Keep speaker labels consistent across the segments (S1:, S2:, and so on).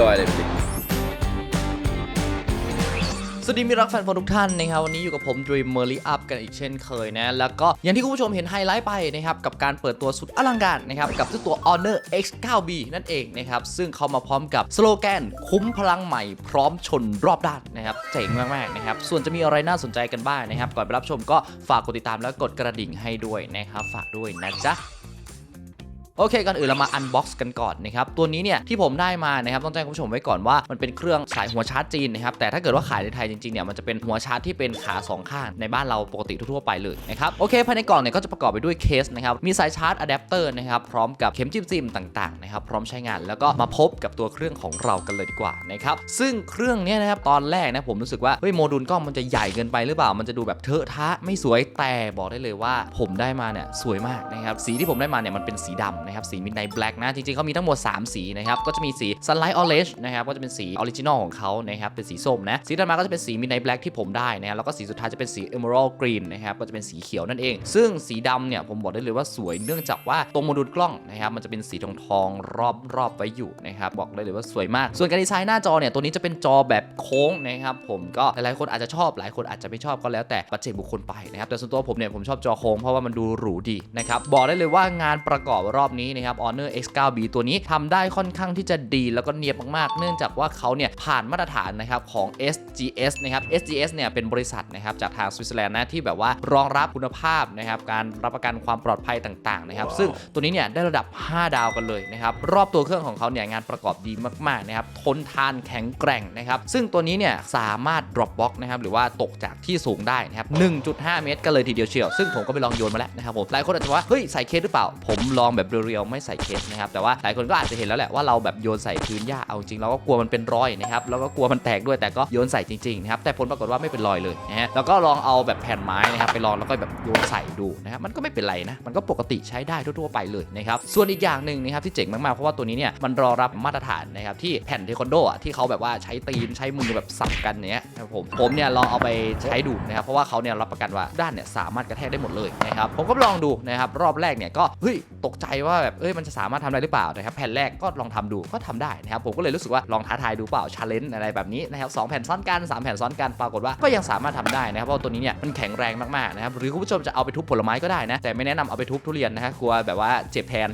S1: รอยอะไรเลย
S2: สวัสดีมิรักแฟนบอลทุกท่านนะครับวันนี้อยู่กับผม Dream m e r l y Up กันอีกเช่นเคยนะ แล้วก็อย่างที่คุณผู้ชมเห็นไฮไลท์ไปนะครับ กับการเปิดตัวสุดอลังการนะครับ กับตัว Honor X9B นั่นเองนะครับ ซึ่งเขามาพร้อมกับสโลแกน คุ้มพลังใหม่พร้อมชนรอบด้านนะครับ เจ๋งมาก ๆ นะครับ ส่วนจะมีอะไรน่าสนใจกันบ้างนะครับ ก่อนไปรับชมก็ฝากกดติดตามและกดกระดิ่งให้ด้วยนะครับฝากด้วยนะจ๊ะ โอเคก่อนอื่นเรามาอันบ็อกซ์กันก่อนนะครับตัวนี้เนี่ยที่ผมได้มานะครับต้องแจ้งคุณผู้ชมไว้ก่อนว่ามันเป็นเครื่องสายหัวชาร์จจีนนะครับแต่ถ้าเกิดว่าขายในไทยจริงๆเนี่ยมันจะเป็นหัวชาร์จที่เป็นขาสองข้างในบ้านเราปกติทั่วๆไปเลยนะครับโอเคภายในกล่องเนี่ยก็จะประกอบไปด้วยเคสนะครับมีสายชาร์จอะแดปเตอร์นะครับพร้อมกับเข็มจิ้มซิมต่างๆนะครับพร้อมใช้งานแล้วก็มาพบกับตัวเครื่องของเรากันเลยดีกว่านะครับซึ่งเครื่องเนี้นะครับตอนแรกนะผมรู้สึกว่าเฮ้ยโมดูลกล้องมันจะใหญ่เกินไปหรือเปล่ามันจะดูแบบเทอะทะไม่สวยแต่บอกได้เลยว่าผมได้มาเนี่ยสวยมากนะครับสีที่ผมได้มาเนี่ยมันเป็นสีดำนะครับสี Midnight Black นะจริงๆเขามีทั้งหมด 3 สีนะครับก็จะมีสี Sunlight Orange นะครับก็จะเป็นสีออริจินอลของเขานะครับเป็นสีส้มนะสีถัดมาก็จะเป็นสี Midnight Black ที่ผมได้นะครับแล้วก็สีสุดท้ายจะเป็นสี Emerald Green นะครับก็จะเป็นสีเขียวนั่นเอง ซึ่งสีดำเนี่ยผมบอกได้เลยว่าสวยเนื่องจากว่าตรงโมดูลกล้องนะครับมันจะเป็นสีทองทองๆรอบรอบไว้อยู่นะครับบอกได้เลยว่าสวยมาก ส่วนการดีไซน์หน้าจอเนี่ยตัวนี้จะเป็นจอแบบโค้งนะครับผมก็หลายๆคนอาจจะชอบหลายคนอาจจะไม่ชอบก็แล้วแต่ปัจเจกบุคคลไปนะครับแต่ส่วนตัวผมเนี่ยผมชอบจอโค้งเพราะว่ามันดูหรูดีนะครับบอกได้เลยว่างานประกอบรอบนี้นะครับ Honor X9B ตัวนี้ทำได้ค่อนข้างที่จะดีแล้วก็เนียบมากๆ เนื่องจากว่าเขาเนี่ยผ่านมาตรฐานนะครับของ SGS นะครับ SGS เนี่ยเป็นบริษัทนะครับจากทางสวิตเซอร์แลนด์นะที่แบบว่ารองรับคุณภาพนะครับการรับประกันความปลอดภัยต่างๆนะครับ ซึ่งตัวนี้เนี่ยได้ระดับ 5 ดาวกันเลยนะครับรอบตัวเครื่องของเขาเนี่ยงานประกอบดีมากๆนะครับทนทานแข็งแกร่งนะครับซึ่งตัวนี้เนี่ยสามารถ drop box นะครับหรือว่าตกจากที่สูงได้นะครับ1.5 เมตรกันเลยทีเดียวเชียว ซึ่งผมก็ไปลองโยนมาแล้วนะครับผมหลายคนอาจจะว่าเฮ้ยใส่เคสหรือเปล่า ผมลองแบบเรียวไม่ใส่เคสนะครับแต่ว่าหลายคนก็อาจจะเห็นแล้วแหละว่าเราแบบโยนใส่พื้นหญ้าเอาจริงเราก็กลัวมันเป็นรอยนะครับแล้วก็กลัวมันแตกด้วยแต่ก็โยนใส่จริงๆนะครับแต่ผลปรากฏว่าไม่เป็นรอยเลยนะฮะแล้วก็ลองเอาแบบแผ่นไม้นะครับไปลองแล้วก็แบบโยนใส่ดูนะครับมันก็ไม่เป็นไรนะมันก็ปกติใช้ได้ทั่วๆไปเลยนะครับส่วนอีกอย่างหนึ่งนะครับที่เจ๋งมากๆเพราะว่าตัวนี้เนี่ยมันรองรับมาตรฐานนะครับที่แผ่นเทควันโดอะที่เขาแบบว่าใช้ตีนใช้มือแบบสับกันเนี้ยนะครับผมผมเนี่ยลองเอาไปใช้ดูนะครับเพราะว่าเขาเนี่ยรับประกันว่าด้านเนี่ยสามารถกระแทกได้หมดเลยนะครับผมก็ลองดูนะครับรอบแรกเนี่ยก็เฮ้ยตกใจว่าแบบเอ้ยมันจะสามารถทำได้หรือเปล่านะครับแผ่นแรกก็ลองทำดูก็ทำได้นะครับผมก็เลยรู้สึกว่าลองท้าทายดูเปล่าชาเลนจ์อะไรแบบนี้นะครับสองแผ่นซ้อนกันสามแผ่นซ้อนกันปรากฏว่าก็ยังสามารถทำได้นะครับเพราะว่าตัวนี้เนี่ยมันแข็งแรงมากๆนะครับหรือคุณผู้ชมจะเอาไปทุบผลไม้ก็ได้นะแต่ไม่แนะนำเอาไปทุบทุเรียนนะฮะกลัวแบบว่าเจ็บแทน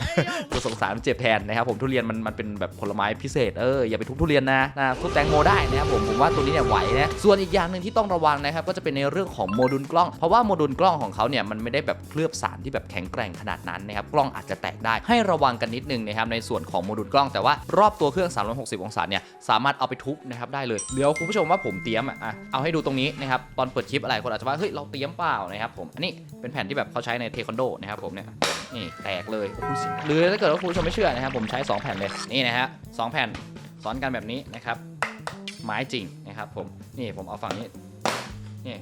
S2: กลัวสงสารเจ็บแทนนะครับผมทุเรียนมันมันเป็นแบบผลไม้พิเศษเอออย่าไปทุบทุเรียนนะนะทุบแตงโมได้นะครับผมผมว่าตัวนี้เนี่ยไหวนะส่วนอีกอย่างหนึ่งที่ต้องระวังนะครับก็จะเป็นในเรื่องของโมดูลกล้องเพราะว่าโมดูลกล้องของเขาเนี่ยมันไม่ได้แบบเคลือบสารที่แบบแข็งแกร่งขนาดนั้นนะครับกล้องอาจจะแตกได้ ให้ระวังกันนิดนึงนะครับในส่วนของโมดูลกล้องแต่ว่ารอบตัวเครื่อง 360 องศาเนี่ยสามารถเอาไปทุบนะครับได้เลยเดี๋ยวคุณผู้ชมว่าผมเตรียมอะเอาให้ดูตรงนี้นะครับตอนเปิดคลิปอะไรคนอาจจะว่าเฮ้ยเราเตรียมเปล่านะครับผมอันนี้เป็นแผ่นที่แบบเขาใช้ในเทควันโดนะครับผมเนี่ยนี่แตกเลยหรือถ้าเกิดว่าคุณผู้ชมไม่เชื่อนะครับผมใช้ 2 แผ่นเลยนี่นะฮะสองแผ่นซ้อนกันแบบนี้นะครับไม้จริงนะครับผมนี่ผมเอาฝั่งนี้นี่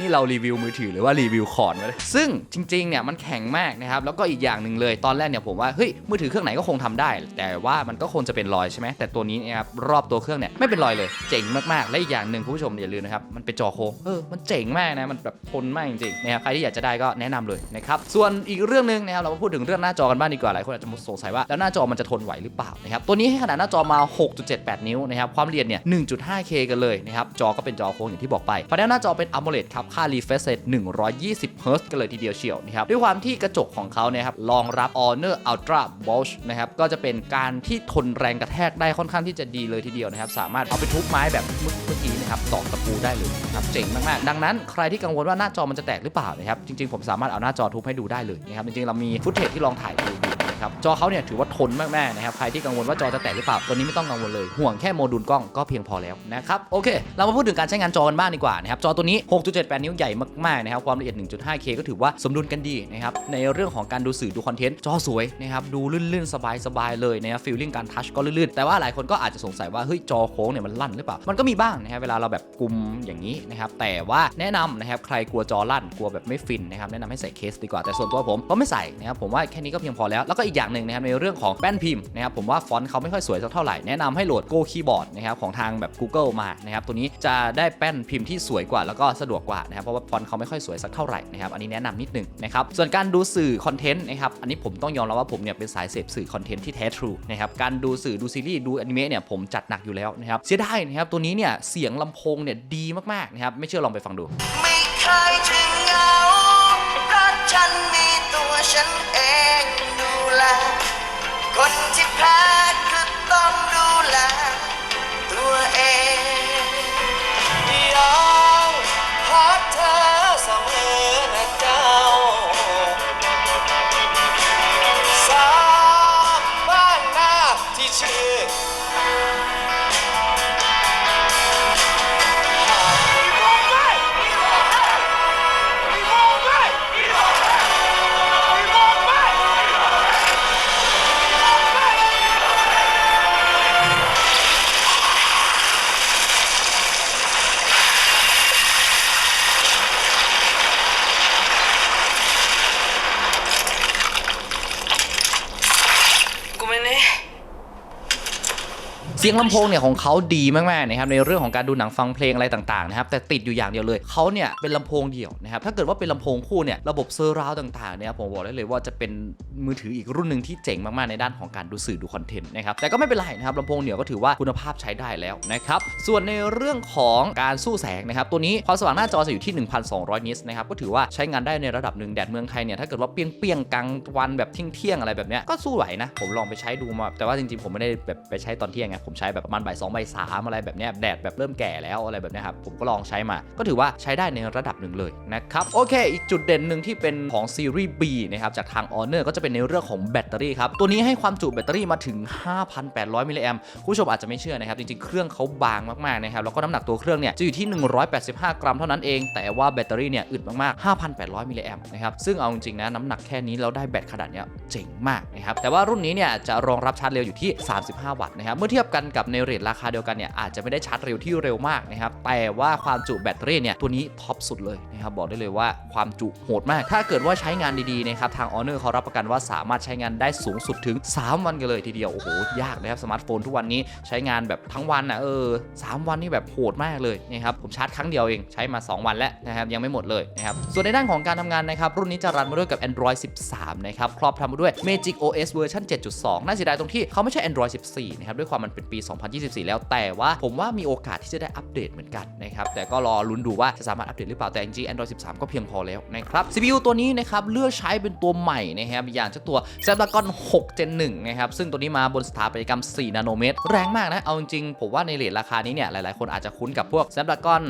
S2: นี่เรารีวิวมือถือหรือว่ารีวิวคอร์ดมาเลยซึ่งจริงๆเนี่ยมันแข็งมากนะครับแล้วก็อีกอย่างหนึ่งเลยตอนแรกเนี่ยผมว่าเฮ้ยมือถือเครื่องไหนก็คงทำได้ แต่ว่ามันก็คงจะเป็นรอยใช่ไหมแต่ตัวนี้เนะครับรอบตัวเครื่องเนี่ยไม่เป็นรอยเลยเจ๋งมากๆและอีกอย่างหนึ่งคุณผู้ชมอย่าลืมนะครับมันเป็นจอโค้งเออมันเจ๋งมากนะมันแบบทนมากจริงๆนะครับใครที่อยากจะได้ก็แนะนำเลยนะครับส่วนอีกเรื่องหนึงนะครับเรามาพูดถึงเรื่องหน้าจอกันบ้างดีกว่าหลายคนอาจจะสงสัยว่าแล้วหน้าจอมันจะทนไหวหรือเปล่านะครับตัวนี้ให้ขนาดหน้าจอมา 6.78 นิ้วนะครับความละเอียดเนี่ย 1.5K กันเลยนะครับจอก็เป็นจอโค้งอย่างที่บอกไปภายในหน้าจอเป็น AMOLED ครับค่า refresh rate 120 Hz กันเลยทีเดียวเชียวนะครับด้วยความที่กระจกของเขาเนี่ยครับรองรับ Honor Ultra Bosch นะครับก็จะเป็นการที่ทนแรงกระแทกได้ค่อนข้างที่จะดีเลยทีเดียวนะครับสามารถเอาไปทุบไม้แบบเมื่อกี้ นะครับตอกตะปูได้เลยนะครับเจ๋งมากๆ ดังนั้นใครที่กังวลว่าหน้าจอมันจะแตกหรือเปล่านะครับจริงๆผมสามารถเอาหน้าจอทุบให้ดูได้เลยนะครับจริงๆเรามีฟุตเทจที่ลองถ่ายดูนะครับจอเขาเนี่ยถือว่าทนมากๆนะครับใครที่กังวลว่าจอจะแตกหรือเปล่าตัวนี้ไม่ต้องกังวลเลย ห่วงแค่โมดูลกล้องก็เพียงพอแล้วนะครับโอเค เรามาพูดถึงการใช้งานจอกันบ้างดีกว่านะครับจอตัวนี้ 6.78 นิ้วใหญ่มากๆนะครับความละเอียด 1.5K ก็ถือว่าสมดุลกันดีนะครับในเรื่องของการดูสื่อดูคอนเทนต์จอสวยนะครับดูลื่นๆ สบายๆเลยนะครับฟีลลิ่งการทัชก็ลื่นๆ แต่ว่าหลายคนก็อาจจะสงสัยว่าเฮ้ยจอโค้งเนี่ยมันลั่นหรือเปล่ามันก็มีบ้างนะครับเวลาเราแบบกุมอย่างนี้นะครับแต่ว่าแนะนำนะครับใครกลัวจอลั่นกลัวแบบไม่ฟินนะครับแนะนำให้ใส่เคสดีกว่าแต่ส่วนตัวผมก็ไม่ใส่นะครับผมว่าแค่นี้ก็เพียงพอแล้วแล้วก็อีกอย่างหนึ่งนะครับในเรื่องของแป้นพิมพ์นะครับผมว่าฟอนต์เขาไม่ค่อยสวยสักเท่าไหร่แนะนำให้โหลด Go Keyboard นะครับของทางแบบ Google มานะครับตัวนี้จะได้แป้นพิมพ์ที่สวยกว่า แล้วก็สะดวกกว่านะครับเพราะว่าฟอนต์เขาไม่ค่อยสวยสักเท่าไหร่นะครับอันนี้แนะนำนิดหนึงนะครับส่วนการดูสื่อคอนเทนต์นะครับอันนี้ผมต้องยอมรับว่าผมเนี่ยเป็นสายเสพสื่อคอนเทนต์ที่แท้ทรูนะครับการดูสื่อดูซีรีส์ดูอนิเมะเนี่ยผมจัดหนักอยู่แล้วนะครับเสียดายนะครับตัวนี้เนี่ยเสียงลำโพงเนี่ยดีมากๆนะครับ ไม่เชื่อลองไปฟังดู
S1: ไม่เคยถึงเหงาเพราะฉันมีตัวฉันเองดูแลคนที่แพ้ก็ต้อ ย
S2: งลำโพงเนี่ยของเขาดีมากๆนะครับในเรื่องของการดูหนังฟังเพลงอะไรต่างๆนะครับแต่ติดอยู่อย่างเดียวเลยเขาเนี่ยเป็นลำโพงเดี่ยวนะครับถ้าเกิดว่าเป็นลำโพงคู่เนี่ยระบบเซอร์ราวต่างๆเนี่ยผมบอกได้เลยว่าจะเป็นมือถืออีกรุ่นหนึ่งที่เจ๋งมากๆในด้านของการดูสื่อดูคอนเทนต์นะครับแต่ก็ไม่เป็นไรนะครับลำโพงเดี่ยวก็ถือว่าคุณภาพใช้ได้แล้วนะครับส่วนในเรื่องของการสู้แสงนะครับตัวนี้ความสว่างหน้าจอจะอยู่ที่ 1,200 นิตนะครับก็ถือว่าใช้งานได้ในระดับหนึ่งแดดเมืองไทยเนี่ยถ้าเกิดว่าเปี้ยงๆกลางวันแบบเที่ยงๆอะไรแบบเนี้ยก็สู้ไหวนะผมลองไปใช้ดูมาแต่ว่าจริงๆผมไม่ได้แบบไปใช้ตอนเที่ยงไงผมใช้แบบประมาณบ่ายสองบ่ายสามอะไรแบบนี้แดดแบบเริ่มแก่แล้วอะไรแบบนี้ครับผมก็ลองใช้มา ก็ถือว่าใช้ได้ในระดับหนึ่งเลยนะครับโอเค อีกจุดเด่นหนึ่งที่เป็นของซีรีส์ B นะครับจากทาง Honor ก็จะเป็นในเรื่องของแบตเตอรี่ครับตัวนี้ให้ความจุแบตเตอรี่มาถึง 5,800 มิลลิแอมผู้ชมอาจจะไม่เชื่อนะครับจริงๆเครื่องเขาบางมากๆนะครับแล้วก็น้ำหนักตัวเครื่องเนี่ยจะอยู่ที่ 185 กรัมเท่านั้นเอง แต่ว่าแบตเตอรี่เนี่ยอึดมากๆ 5,800 มิลลิแอมนะครับซึ่งเอาจริงๆนะน้ำหนักแค่นี้แล้วได้แบตขนาดเนี้ยเจ๋งมากนะครับแต่ว่ารุ่นนี้เนี่ยจะรองรับชาร์จเร็วอยู่ที่ 35 วัตต์นะครับเมื่อเทียบกันกับในเรทราคาเดียวกันเนี่ยอาจจะไม่ได้ชาร์จเร็วที่เร็วมากนะครับแต่ว่าความจุแบตเตอรี่เนี่ยตัวนี้ท็อปสุดเลยนะครับบอกได้เลยว่าความจุโหดมาก ถ้าเกิดว่าใช้งานดีๆนะครับทาง Honor เขารับประกันว่าสามารถใช้งานได้สูงสุดถึง 3 วันกันเลยทีเดียวโอ้โหยากนะครับสมาร์ทโฟนทุกวันนี้ใช้งานแบบทั้งวันนะเออสามวันนี่แบบโหดมากเลยนะครับผมชาร์จครั้งเดียวเองใช้มา 2 วันแล้วนะครับยังไม่หมดเลยนะครับส่วนในด้านของการทำงานนะครับรุ่นนี้จะรันมาด้วยกับ Android 13 นะครับครอบทำมาด้วย Magic OS เวอร์ชัน7.2 น่าเสียดายตรงที่เขาไม่ใช่ Android 14 นะครับด้วยความมันเป็นปี 2024 แล้วแต่ว่าผมว่ามีโอกาสที่จะได้อัปเดตเหมือนกันนะครับแต่ก็รอลุ้นดูว่าจะสามารถอัปเดตหรือเปล่าแต่จริงๆ Android 13 ก็เพียงพอแล้วนะครับ CPU ตัวนี้นะครับเลือกใช้เป็นตัวใหม่นะครับอย่างเจ้าตัว Snapdragon 6 Gen 1นะครับซึ่งตัวนี้มาบนสถาปัตยกรรม 4 นาโนเมตร แรงมากนะเอาจริงๆผมว่าในเรทราคานี้เนี่ยหลายๆ คนอาจจะคุ้นกับพวก Snapdragon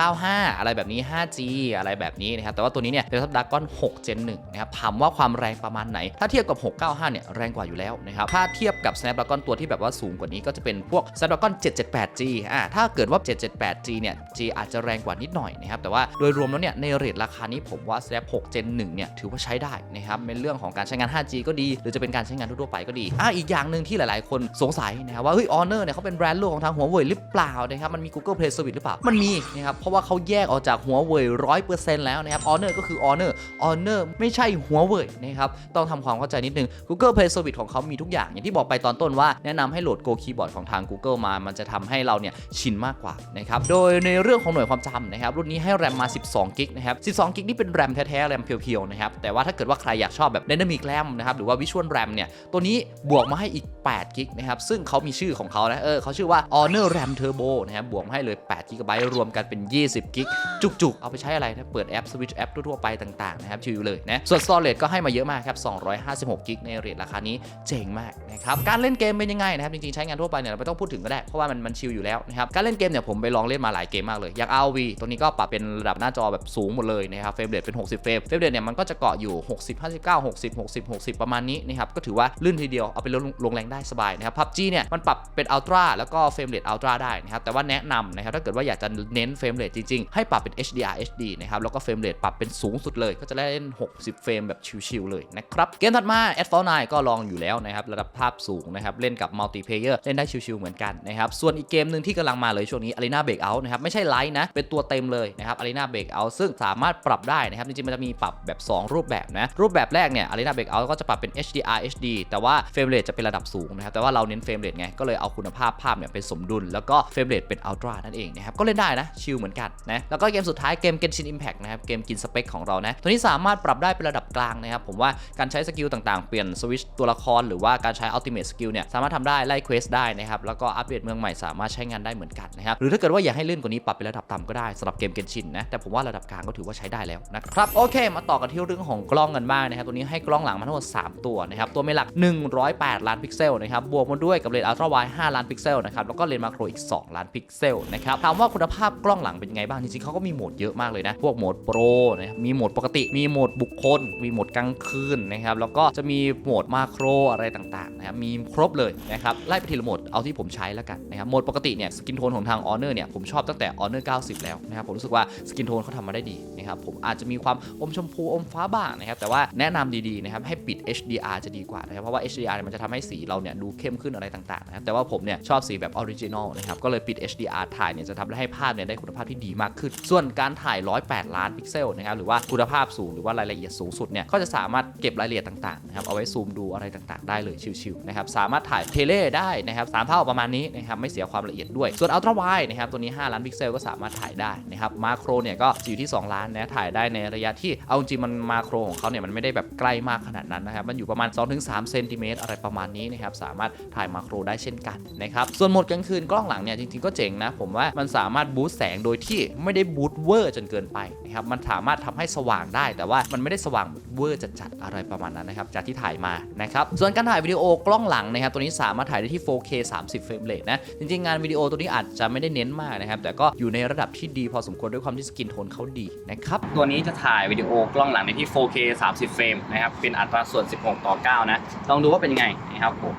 S2: 695 อะไรแบบนี้ 5G อะไรแบบนี้นะครับแต่ว่าตัวนี้เนี่ยเป็น Snapdragon 6 Gen 1นะครับถามว่าความแรงประมาณไหน ถ้าเทียบกับ 695 เนี่ยแรงกว่าอยู่แล้วนะครับถ้าเทียบกับ Snapdragon ตัวที่แบบว่าสูงกว่านี้ก็จะเป็นพวก Snapdragon 778G อ่าถ้าเกิดว่า 778G เนี่ย G อาจจะแรงกว่านิดหน่อยนะครับ แต่ว่าโดยรวมแล้วเนี่ยในเรทราคานี้ผมว่า Snap 6 Gen 1เนี่ยถือว่าใช้ได้นะครับในเรื่องของการใช้งาน 5G ก็ดี หรือจะเป็นการใช้งานทั่วไปก็ดีอ่าอีกอย่างหนึ่งที่หลายๆ คนสงสัยนะครับว่าเฮ้ย Honor เนี่ยเขาเป็นแบรนด์ลูกของทางหัวเว่ยหรือเปล่านะครับมันมี Google Play Service หรือเปล่ามันมีนะครับเพราะว่าเขาแยกออกจากหัวเว่ย100%แล้วนะครับ Honor ก็คือ Honor Honor ไม่ใช่หัวเว่ยนะครับต้องทำความเข้าใจนิดนึง Google Play Service ของเขามีทุกอย่างอย่างที่บอกไปตอนต้นว่าแนะนำให้โหลด Go Keyboard ของทาง Google มา มันจะทำให้เราเนี่ยชินมากกว่านะครับโดยในเรื่องของหน่วยความจำนะครับรุ่นนี้ให้แรมมา 12กิกนะครับ12กิกนี่เป็นแรมแท้ๆแรมเพียวๆนะครับแต่ว่าถ้าเกิดว่าใครอยากชอบแบบ Dynamic RAM นะครับหรือว่า Visual RAM เนี่ยตัวนี้บวกมาให้อีก8กิกนะครับซึ่งเขามีชื่อของเขานะเออเขาชื่อว่า Honor RAM Turbo นะครับบวกมาให้เลย8กิกะไบต์รวมกันเป็น 20กิกจุกๆ เอาไปใช้อะไรนะเปิดแอปสวิตช์แอปทั่วๆไปต่างๆนะครับชิวเลยนะส่วน storage ก็ให้มาเยอะมากครับ256กิกในเรทราคานี้เจ๋งมากนะครับการเล่นเกมเป็นยังไงนะครับจริงๆใช้งานทั่วไปเนี่ยเราไม่ต้องพูดถึงก็ได้ เพราะว่ามันมันชิลอยู่แล้วนะครับ การเล่นเกมเนี่ยผมไปลองเล่นมาหลายเกมมากเลย อย่าง RV ตัวนี้ก็ปรับเป็นระดับหน้าจอแบบสูงหมดเลยนะครับ เฟรมเรทเป็น 60 เฟรม เฟรมเรทเนี่ยมันก็จะเกาะอยู่ 60 59 60 60 60 ประมาณนี้นะครับ ก็ถือว่าลื่นทีเดียว เอาไปลงลงแรงได้สบายนะครับ PUBG เนี่ยมันปรับเป็นอัลตร้าแล้วก็เฟรมเรทอัลตร้าได้นะครับ แต่ว่าแนะนำนะครับถ้าเกิดว่าอยากจะเน้นเฟรมเรทจริงๆ ให้ปรับเป็น HDR HD นะครับแล้วก็เฟรมเรทปรับเป็นสูงสุดเลย ก็จะได้เล่น 60 เฟรมแบบชิลๆเลยนะครับเกมถัดมา a d f a l 9ก็ลองอยู่แล้วนะครับระดับภาพสูงนะครับเล่นกับมัลติเพเยอร์เล่นได้ชิวๆเหมือนกันนะครับส่วนอีกเกมหนึ่งที่กำลังมาเลยช่วงนี้ Arena Breakout นะครับไม่ใช่ไลท์นะเป็นตัวเต็มเลยนะครับ Arena Breakout ซึ่งสามารถปรับได้นะครับจริงๆมันจะมีปรับแบบ 2 รูปแบบนะรูปแบบแรกเนี่ย Arena Breakout ก็จะปรับเป็น HDR HD แต่ว่าเฟรมเรทจะเป็นระดับสูงนะครับแต่ว่าเราเน้นเฟรมเรทไงก็เลยเอาคุณภาพภาพเนี่ยเป็นสมดุล แล้วก็เฟรมเรทเป็น Ultra นั่นเองนะครับก็เล่นได้นะชิลเหมือนกันนะแล้วก็เกมสุดท้ายเกม Genshin Impact นะครับเกมกินสเปคของเรานะตัวนี้สามารถปรับได้เป็นระดับกลางนะครับผมว่าการใช้สกิลต่างๆเปลี่ยนสวิตชตัวละครหรือว่าการใช้ Ultimate Skill เนี่ยสามารถทำได้ไล่เควสได้นะครับแล้วก็อัปเดตเมืองใหม่สามารถใช้งานได้เหมือนกันนะครับหรือถ้าเกิดว่าอยากให้เลื่นกว่านี้ปรับเป็นระดับต่ำก็ได้สำหรับเกมเกนชินนะแต่ผมว่าระดับกลางก็ถือว่าใช้ได้แล้วนะครับโอเค มาต่อกันที่เรื่องของกล้องกันบ้างนะครับตัวนี้ให้กล้องหลังมาทั้งหมด3ตัวนะครับตัวเมหลัก 108 ล้านพิกเซลนะครับบวกมาด้วยกับเลนส์อัลตร้าไวด์5ล้านพิกเซลนะครับแล้วก็เลนส์มาโครอีก 2 ล้านพิกเซลนะครับถามว่าคุณภาพกล้องหลังเป็นยังไงบ้างจริงๆเขาก็มีโหมดเยอะมากเลยนะพวกโหมดโปรนะมีโหมดปกติมีโหมดบุคคล มีโหมดกลางคืนนะครับแล้วก็จะมีโหมดมาโครอะไรต่างๆนะครับมีครบเลยนะครับไล่ไปทีละโหมดเอาที่ผมใช้แล้วกันนะครับโหมดปกติเนี่ยสกินโทนของทาง Honor เนี่ยผมชอบตั้งแต่ Honor 90 แล้วนะครับผมรู้สึกว่าสกินโทนเขาทำมาได้ดีนะครับผมอาจจะมีความอมชมพูอมฟ้าบ้างนะครับแต่ว่าแนะนำดีๆนะครับให้ปิด HDR จะดีกว่านะครับเพราะว่า HDR เนี่ยมันจะทำให้สีเราเนี่ยดูเข้มขึ้นอะไรต่างๆนะครับแต่ว่าผมเนี่ยชอบสีแบบออริจินอลนะครับก็เลยปิด HDR ถ่ายเนี่ยจะทำให้ภาพเนี่ยได้คุณภาพที่ดีมากขึ้น ส่วนการถ่าย 108 ล้านพิกเซลนะครับหรือว่าคุณภาพสูงหรือว่ารายละเอียดสูงสุดเนี่ยก็จะสามารถเก็บรายละเอียดต่างๆนะครับเอาไว้ซูมดูอะไรต่างๆ ได้เลยชิวๆนะครับสามารถถ่ายเทเลได้นะครับสามเท่าประมาณนี้นะครับไม่เสียความละเอียดด้วย ส่วนอัลตร้าไวนะครับตัวนี้ 5 ล้านพิกเซลก็สามารถถ่ายได้นะครับมาโครเนี่ยก็อยู่ที่ 2 ล้านนะถ่ายได้ในระยะที่เอาจริงมันมาโครของเขาเนี่ยมันไม่ได้แบบใกล้มากขนาดนั้นนะครับมันอยู่ประมาณ 2-3เซนติเมตรอะไรประมาณนี้นะครับสามารถถ่ายมาโครได้เช่นกันนะครับส่วนโหมดกลางคืนกล้องหลังเนี่ยจริงๆก็เจ๋งนะผมว่ามันสามารถบูสต์แสงโดยที่ไม่ได้บูสต์เวอร์จนเกินไปนะครับมันสามารถทำให้สว่างได้ แต่ว่ามันไม่ได้สว่างเวอร์จัดๆอะไรประมาณนั้นนะครับจากที่ถ่ายมานะครับส่วนการถ่ายวิดีโอกล้องหลังนะครับตัวนี้สามารถถ่ายได้ที่ 4K 30 เฟรมเรทนะ จริงๆ งานวิดีโอตัวนี้อาจจะไม่ได้เน้นมากนะครับ แต่ก็อยู่ในระดับที่ดีพอสมควรด้วยความที่สกินโทนเขาดีนะครับ
S3: ตัวนี้จะถ่ายวิดีโอกล้องหลังในที่ 4K 30 เฟรมนะครับ เป็นอัตราส่วน 16 ต่อ 9 นะ ลองดูว่าเป็นยังไงนะครับผม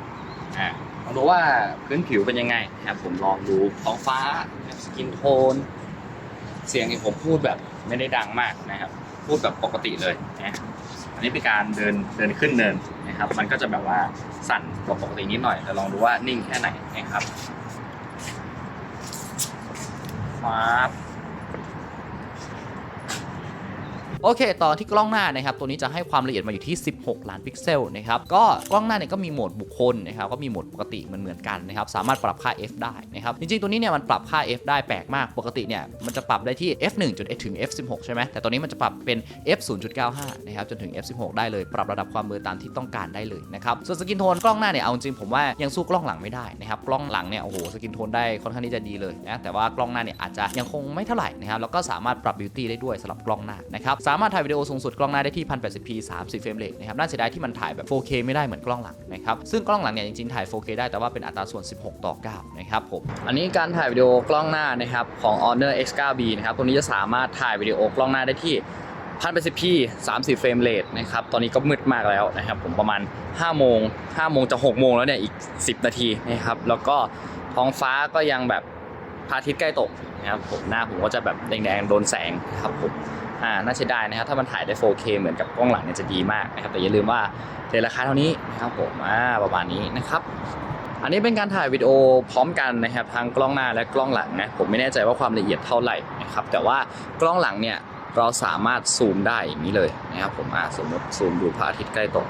S3: อ่าลองดูว่าพื้นผิวเป็นยังไงนะครับผมลองดูท้องฟ้าสกินโทน เสียงที่ผมพูดแบบไม่ได้ดังมากนะครับ พูดแบบปกติเลยนะ อันนี้เป็นการเดินเดินขึ้นเนินนะครับ มันก็จะแบบว่าสั่นกว่าปกตินิดหน่อยแต่ลองดูว่านิ่งแค่ไหนนะครับฟ้าบ
S2: โอเค ต่อที่กล้องหน้านะครับ ตัวนี้จะให้ความละเอียดมาอยู่ที่ 16 ล้านพิกเซลนะครับ ก็กล้องหน้าเนี่ยก็มีโหมดบุคคลนะครับ ก็มีโหมดปกติเหมือนเหมือนกันนะครับ สามารถปรับค่า f ได้นะครับ จริงๆ ตัวนี้เนี่ยมันปรับค่า f ได้แปลกมาก ปกติเนี่ยมันจะปรับได้ที่ f 1จนถึง f 16ใช่ไหมแต่ตัวนี้มันจะปรับเป็น f 0.95นะครับ จนถึง f 16ได้เลย ปรับระดับความเบลอตามที่ต้องการได้เลยนะครับ ส่วนสกินโทนกล้องหน้าเนี่ย เอาจริงผมว่ายังสู้กล้องหลังไม่ได้นะครับ กล้องหลังเนี่ย โอ้โห สกินโทนได้ค่อนข้างที่จะดีเลยนะ แต่ว่ากล้องหน้าเนี่ยอาจจะยังคงไม่เท่าไหร่นะครับ แล้วก็สามารถปรับบิวตี้ได้ด้วยสำหรับกล้องหน้านะครับสามารถถ่ายวิดีโอสูงสุดกล้องหน้าได้ที่ 1080p 30เฟรมเรทนะครับน่าเสียดายที่มันถ่ายแบบ 4K ไม่ได้เหมือนกล้องหลังนะครับซึ่งกล้องหลังเนี่ยจริงๆถ่าย 4K ได้แต่ว่าเป็นอัตราส่วน 16 ต่อ 9 นะครับผมอันนี้การถ่ายวิดีโอกล้องหน้านะครับของ Honor X9B นะครับตัวนี้จะสามารถถ่ายวิดีโอกล้องหน้าได้ที่ 1080p 30เฟรมเรทนะครับ ตอนนี้ก็มืดมากแล้วนะครับ ผมประมาณ5โมง5โมงจะ6โมงแล้วเนี่ย อีก 10 นาทีนะครับ แล้วก็ท้องฟ้าก็ยังแบบพระอาทิตย์ใกล้ตกนะครับผมหน้าผมก็จะแบบแดงๆ โดนแสงครับผม 5น่าจะได้นะครับ ถ้ามันถ่ายได้ 4K เหมือนกับกล้องหลังเนี่ยจะดีมากนะครับ แต่อย่าลืมว่าในราคาเท่านี้นะครับผมอ่าประมาณนี้นะครับอันนี้เป็นการถ่ายวิดีโอพร้อมกันนะครับทั้งกล้องหน้าและกล้องหลังนะผมไม่แน่ใจว่าความละเอียดเท่าไหร่นะครับแต่ว่ากล้องหลังเนี่ยเราสามารถซูมได้อย่างนี้เลยนะครับผมอ่าสมมติซูมดูพระอาทิตย์ใกล้ตก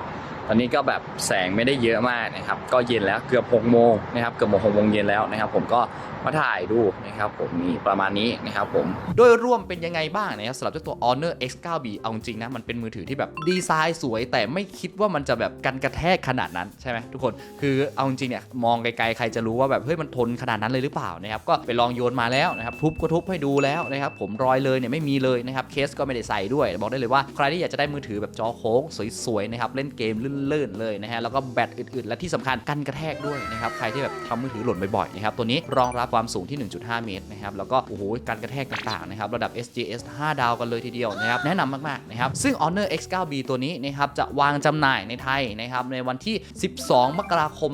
S2: ตอนนี้ก็แบบแสงไม่ได้เยอะมากนะครับ ก็เย็นแล้วเกือบ6โมงนะครับเกือบ6โมงเย็นแล้วนะครับ ผมก็มาถ่ายดูนะครับ ผมมีประมาณนี้นะครับผมโดยรวมเป็นยังไงบ้างนะครับสำหรับเจ้าตัว Honor X9B เอาจริงนะ มันเป็นมือถือที่แบบดีไซน์สวย แต่ไม่คิดว่ามันจะแบบกันกระแทกขนาดนั้นใช่ไหมทุกคนคือเอาจริงเนี่ยมองไกลๆใครจะรู้ว่าแบบเฮ้ยมันทนขนาดนั้นเลยหรือเปล่านะครับก็ไปลองโยนมาแล้วนะครับทุบก็ทุบให้ดูแล้วนะครับผมรอยเลยเนี่ยไม่มีเลยนะครับเคสก็ไม่ได้ใส่ด้วย บอกได้เลยว่าใครที่อยากจะได้มือถือแบบจอโค้งสวยๆนะครับเล่นเกมลื่นเลยนะฮะแล้วก็แบตอึดๆและที่สำคัญกันกระแทกด้วยนะครับใครที่แบบทำมือถือหล่นบ่อยๆนะครับตัวนี้รองรับความสูงที่ 1.5 เมตรนะครับแล้วก็โอ้โหการกระแทกต่างๆนะครับระดับ SGS 5 ดาวกันเลยทีเดียวนะครับแนะนำมากๆนะครับซึ่ง Honor X9B ตัวนี้นะครับจะวางจำหน่ายในไทยนะครับในวันที่ 12 มกราคม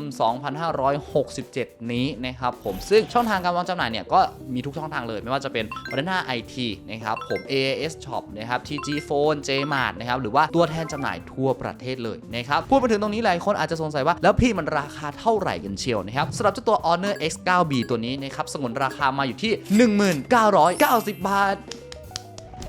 S2: 2567 นี้นะครับผมซึ่งช่องทางการวางจำหน่ายเนี่ยก็มีทุกช่องทางเลย ไม่ว่าจะเป็น b a n a n a IT นะครับผม AAS Shop นะครับ TG Phone Jmart นะครับหรือว่าตัวแทนจำหน่ายทั่วประเทศเลยนะครับนะครับ พูดมาถึงตรงนี้หลายคนอาจจะสงสัยว่า แล้วพี่มันราคาเท่าไหร่กันเชียวนะครับสำหรับเจ้าตัว Honor X9B ตัวนี้นะครับสงวนราคามาอยู่ที่ 1990 บาท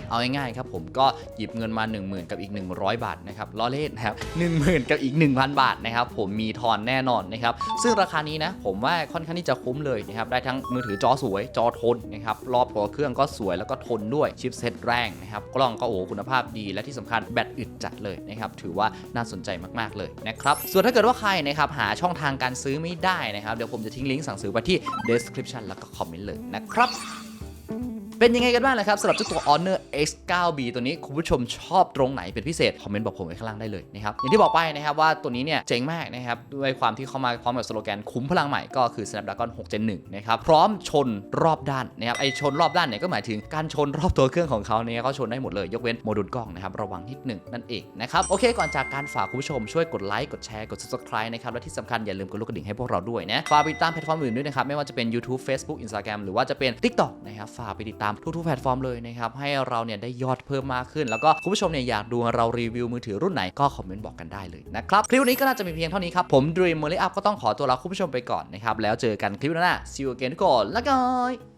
S2: เอาง่ายๆครับผมก็หยิบเงินมา 10,000 กับอีก 100 บาทนะครับล้อเล่นนะครับ10,000กับอีก 1,000 บาทนะครับผมมีทอนแน่นอนนะครับซึ่งราคานี้นะผมว่าค่อนข้างที่จะคุ้มเลยนะครับได้ทั้งมือถือจอสวยจอทนนะครับรอบตัวเครื่องก็สวยแล้วก็ทนด้วยชิปเซตแรงนะครับกล้องก็โอ้คุณภาพดีและที่สำคัญแบตอึดจัดเลยนะครับถือว่าน่าสนใจมากๆเลยนะครับส่วนถ้าเกิดว่าใครนะครับหาช่องทางการซื้อไม่ได้นะครับเดี๋ยวผมจะทิ้งลิงก์สั่งซื้อไปที่ description แล้วก็คอมเมนต์เลยนะครับ เป็นยังไงกันบ้างนะครับสำหรับเจ้าตัว Honor X9B ตัวนี้คุณผู้ชมชอบตรงไหนเป็นพิเศษ คอมเมนต์บอกผมไว้ข้างล่างได้เลยนะครับ อย่างที่บอกไปนะครับว่าตัวนี้เนี่ยเจ๋งมากนะครับ ด้วยความที่เข้ามาพร้อมกับสโลแกนคุ้มพลังใหม่ก็คือ Snapdragon 6 Gen 1นะครับ พร้อมชนรอบด้านนะครับ ไอชนรอบด้านเนี่ยก็หมายถึงการชนรอบตัวเครื่องของเขาเนี่ยเขาชนได้หมดเลย ยกเว้นโมดูลกล้องนะครับระวังนิดหนึ่งนั่นเองนะครับโอเค ก่อนจากการฝากคุณผู้ชมช่วยกดไลค์กดแชร์กด subscribe นะครับและที่สำคัญอย่าลืมกดลูกกระดิ่งให้พวกเราด้วยนะฝากไปติดตามแพลตฟอร์มอื่นด้วยนะครับไม่ว่าจะเป็น YouTube Facebook Instagram หรือว่าจะเป็น TikTok นะครับฝากไปติดตามทุกๆแพลตฟอร์มเลยนะครับให้เราเนี่ยได้ยอดเพิ่มมากขึ้น แล้วก็คุณผู้ชมเนี่ยอยากดูเรารีวิวมือถือรุ่นไหนก็คอมเมนต์บอกกันได้เลยนะครับคลิปนี้ก็น่าจะมีเพียงเท่านี้ครับผม Dream m o r y Up ก็ต้องขอตัวลาคุณผู้ชมไปก่อนนะครับแล้วเจอกันคลิปหน้า See you again ทุกคนแล้วกัน